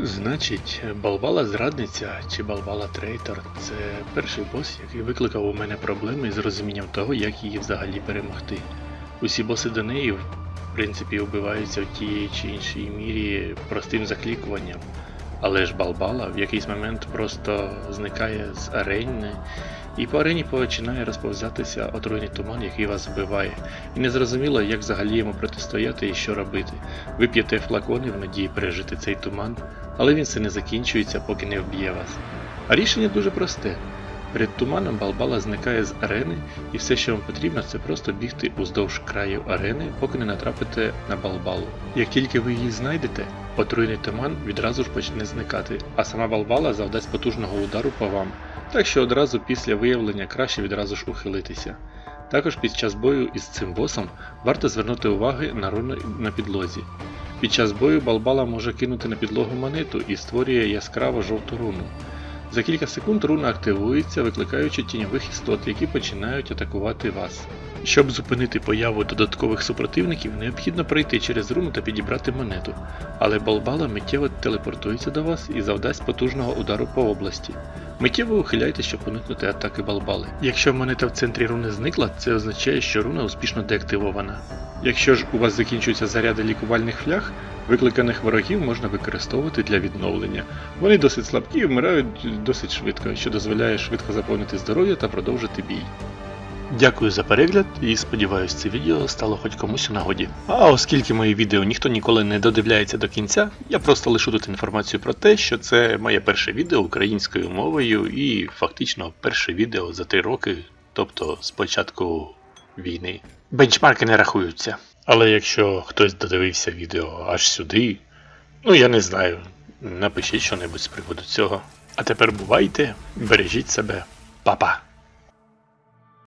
Значить, Балбала зрадниця чи Балбала Трейтор це перший бос, який викликав у мене проблеми з розумінням того, як її взагалі перемогти. Усі боси до неї, в принципі, вбиваються в тієї чи іншій мірі простим заклікуванням. Але ж Балбала в якийсь момент просто зникає з арени, і по арені починає розповзятися отруйний туман, який вас вбиває. І незрозуміло, як взагалі йому протистояти і що робити. Ви п'єте флакони в надії пережити цей туман, але він все не закінчується, поки не вб'є вас. А рішення дуже просте. Перед туманом Балбала зникає з арени, і все, що вам потрібно, це просто бігти уздовж краю арени, поки не натрапите на Балбалу. Як тільки ви її знайдете, отруйний туман відразу ж почне зникати, а сама Балбала завдасть потужного удару по вам. Так що одразу після виявлення краще відразу ж ухилитися. Також під час бою із цим босом варто звернути уваги на руни на підлозі. Під час бою Балбала може кинути на підлогу монету і створює яскраво жовту руну. За кілька секунд руна активується, викликаючи тіньових істот, які починають атакувати вас. Щоб зупинити появу додаткових супротивників, необхідно пройти через руну та підібрати монету, але Балбала миттєво телепортується до вас і завдасть потужного удару по області. Миттєво ухиляйтесь, щоб уникнути атаки Балбали. Якщо монета в центрі руни зникла, це означає, що руна успішно деактивована. Якщо ж у вас закінчуються заряди лікувальних фляг, викликаних ворогів можна використовувати для відновлення. Вони досить слабкі і вмирають досить швидко, що дозволяє швидко заповнити здоров'я та продовжити бій. Дякую за перегляд і сподіваюсь, це відео стало хоч комусь у нагоді. А оскільки мої відео ніхто ніколи не додивляється до кінця, я просто лишу тут інформацію про те, що це моє перше відео українською мовою і фактично перше відео за три роки, тобто з початку війни. Бенчмарки не рахуються. Але якщо хтось додивився відео аж сюди, ну я не знаю, напишіть щось з приводу цього. А тепер бувайте, бережіть себе, Па-па!